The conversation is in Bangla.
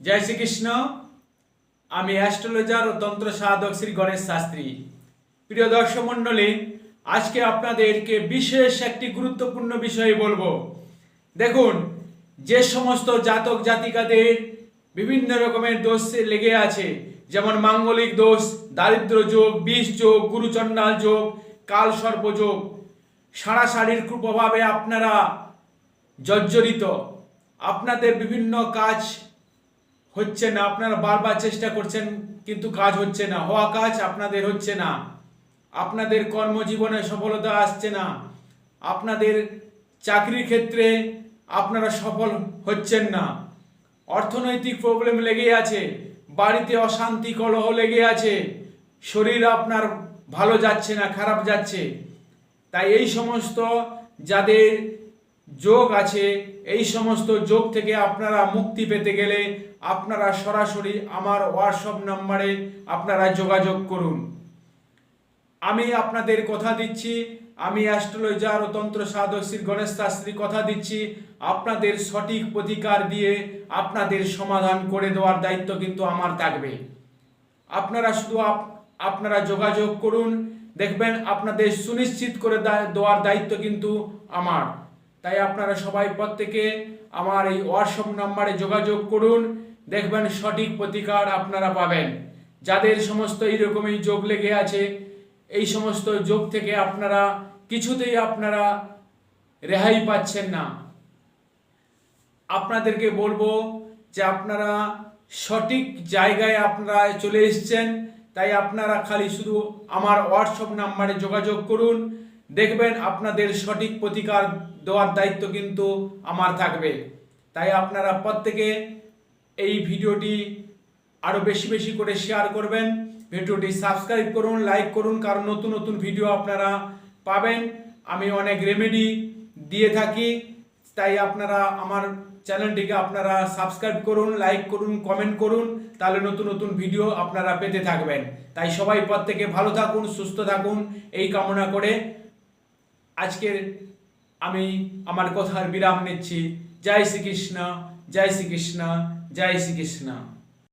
জয় শ্রীকৃষ্ণ। আমি অ্যাস্ট্রোলজার ও তন্ত্র সাধক শ্রী গণেশ শাস্ত্রী। প্রিয় দর্শক মণ্ডলী, আজকে আপনাদেরকে বিশেষ একটি গুরুত্বপূর্ণ বিষয়ে বলব। দেখুন, যে সমস্ত জাতক জাতিকাদের বিভিন্ন রকমের দোষ লেগে আছে, যেমন মাঙ্গলিক দোষ, দারিদ্র যোগ, বিষ যোগ, গুরুচণ্ডাল যোগ, কাল সর্প যোগ। সারাসারির প্রভাবে আপনারা জর্জরিত। আপনাদের বিভিন্ন কাজ হচ্ছে না, আপনারা বারবার চেষ্টা করছেন, কিন্তু কাজ হচ্ছে না। হওয়া কাজ আপনাদের হচ্ছে না। আপনাদের কর্মজীবনে সফলতা আসছে না। আপনাদের চাকরির ক্ষেত্রে আপনারা সফল হচ্ছেন না। অর্থনৈতিক প্রবলেম লেগে আছে, বাড়িতে অশান্তি কলহ লেগে আছে, শরীর আপনার ভালো যাচ্ছে না, খারাপ যাচ্ছে। তাই এই সমস্ত যাদের যোগ আছে, এই সমস্ত যোগ থেকে আপনারা মুক্তি পেতে গেলে আপনারা সরাসরি আমার হোয়াটসঅ্যাপ নাম্বারে আপনারা যোগাযোগ করুন। আমি আপনাদের কথা দিচ্ছি, আমি অ্যাস্ট্রোলজার ও তন্ত্র সাধক শ্রী গণেশ শাস্ত্রী কথা দিচ্ছি, আপনাদের সঠিক প্রতিকার দিয়ে আপনাদের সমাধান করে দেওয়ার দায়িত্ব কিন্তু আমার থাকবে। আপনারা শুধু আপ- আপনারা যোগাযোগ করুন, দেখবেন আপনাদের সুনিশ্চিত করে দেওয়ার দায়িত্ব কিন্তু আমার। তাই আপনারা সবাই প্রত্যেকে আমার এই হোয়াটসঅ্যাপ নাম্বারে যোগাযোগ করুন। দেখবেন সঠিক প্রতিকার আপনারা পাবেন। যাদের সমস্ত এইরকমই যোগ লেগে আছে, এই সমস্ত যোগ থেকে আপনারা কিছুতেই আপনারা রেহাই পাচ্ছেন না। আপনাদেরকে বলব যে আপনারা সঠিক জায়গায় আপনারা চলে এসেছেন, তাই আপনারা খালি শুধু আমার হোয়াটসঅ্যাপ নাম্বারে যোগাযোগ করুন। দেখবেন আপনাদের সঠিক প্রতিকার দেওয়ার দায়িত্ব কিন্তু আমার থাকবে। তাই আপনারা প্রত্যেকে এই ভিডিওটি আরও বেশি বেশি করে শেয়ার করবেন। ভিডিওটি সাবস্ক্রাইব করুন লাইক করুন, কারণ নতুন নতুন ভিডিও আপনারা পাবেন। আমি অনেক রেমেডি দিয়ে থাকি, তাই আপনারা আমার চ্যানেলটিকে আপনারা সাবস্ক্রাইব করুন লাইক করুন কমেন্ট করুন, তাহলে নতুন নতুন ভিডিও আপনারা পেতে থাকবেন। তাই সবাই প্রত্যেকে ভালো থাকুন, সুস্থ থাকুন, এই কামনা করে আজকের আমি আমার কথার বিরাম নিচ্ছি। জয় শ্রীকৃষ্ণ জয় শ্রীকৃষ্ণ জয় শ্রীকৃষ্ণ।